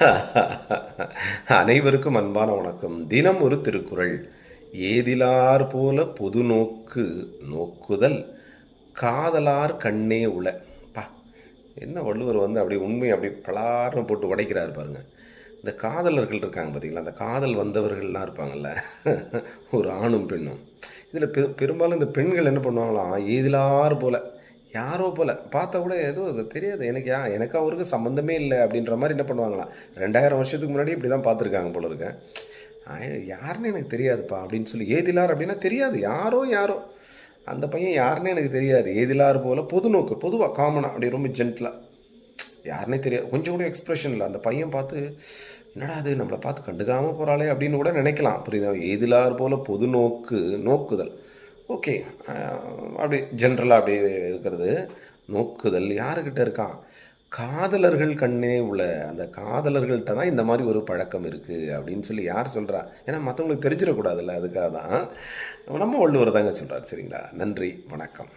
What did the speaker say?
அனைவருக்கும் அன்பான வணக்கம். தினம் ஒரு திருக்குறள். ஏதிலார் போல பொது நோக்கு நோக்குதல் காதலார் கண்ணே உள. பா என்ன வள்ளுவர் வந்து அப்படி உண்மையை அப்படி பலாரம் போட்டு உடைக்கிறாரு பாருங்க. இந்த காதலர்கள் இருக்காங்க பார்த்தீங்களா அந்த காதல் வந்தவர்கள்லாம் இருப்பாங்கல்ல. ஒரு ஆணும் பெண்ணும். இதில் பெ பெரும்பாலும் இந்த பெண்கள் என்ன பண்ணுவாங்களாம்? ஏதிலார் போல யாரோ போல. பார்த்தா கூட ஏதோ அது தெரியாது. எனக்கு யா எனக்கு அவருக்கு சம்மந்தமே இல்லை அப்படின்ற மாதிரி என்ன பண்ணுவாங்களாம் ரெண்டாயிரம் வருஷத்துக்கு முன்னாடி இப்படி தான் பார்த்துருக்காங்க போல இருக்கேன் யாருன்னு எனக்கு தெரியாதுப்பா அப்படின்னு சொல்லி. ஏதிலார் அப்படின்னா தெரியாது. யாரோ யாரோ. அந்த பையன் யாருன்னு எனக்கு தெரியாது. ஏதிலார் போல பொது நோக்கு பொதுவாக காமனாக அப்படி ரொம்ப ஜென்டலாக யாருனே தெரியாது. கொஞ்சம் கூட எக்ஸ்ப்ரெஷன் இல்லை. அந்த பையன் பார்த்து என்னடா அது நம்மளை பார்த்து கண்டுக்காமல் போகிறாளே அப்படின்னு கூட நினைக்கலாம். புரியுதா? ஏதிலார் போல பொது நோக்கு நோக்குதல். ஓகே. அப்படி ஜென்ரலாக அப்படியே இருக்கிறது. நோக்குதல் யாருக்கிட்ட இருக்கான் காதலர்கள் கண்ணே உள்ள அந்த காதலர்கள்ட்ட தான் இந்த மாதிரி ஒரு பழக்கம் இருக்குது அப்படின்னு சொல்லி யார் சொல்கிறா ஏன்னா மற்றவங்களுக்கு தெரிஞ்சிடக்கூடாதுல்ல அதுக்காக தான் நம்ம வள்ளுவர் தாங்க சொல்கிறார் சரிங்களா? நன்றி வணக்கம்.